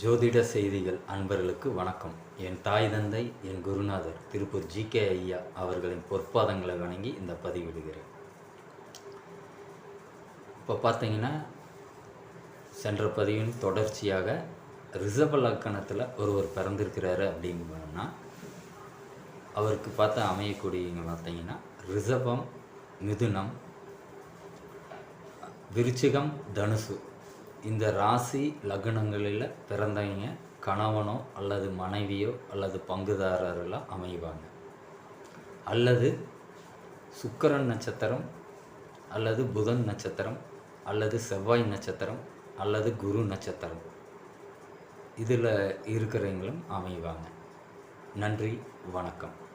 ஜோதிட செய்திகள் அன்பர்களுக்கு வணக்கம். என் தாய் தந்தை என் குருநாதர் திருப்பூர் ஜி. கே. ஐயா அவர்களின் பொற்பாதங்களை வணங்கி இந்த பதிவிடுகிறேன். இப்போ பார்த்தீங்கன்னா சென்ற பதிவின் தொடர்ச்சியாக ரிசர்வ லக்கணத்தில் ஒருவர் பிறந்திருக்கிறாரு அப்படின்னா அவருக்கு பார்த்து அமையக்கூடியவங்க பார்த்தீங்கன்னா ரிசபம் மிதுனம் விருச்சிகம் தனுசு இந்த ராசி லக்னங்களில் பிறந்தவங்க கணவனோ அல்லது மனைவியோ அல்லது பங்குதாரர்களோ அமைவாங்க. அல்லது சுக்கரன் நட்சத்திரம் அல்லது புதன் நட்சத்திரம் அல்லது செவ்வாய் நட்சத்திரம் அல்லது குரு நட்சத்திரம் இதில் இருக்கிறவங்களும் அமைவாங்க. நன்றி வணக்கம்.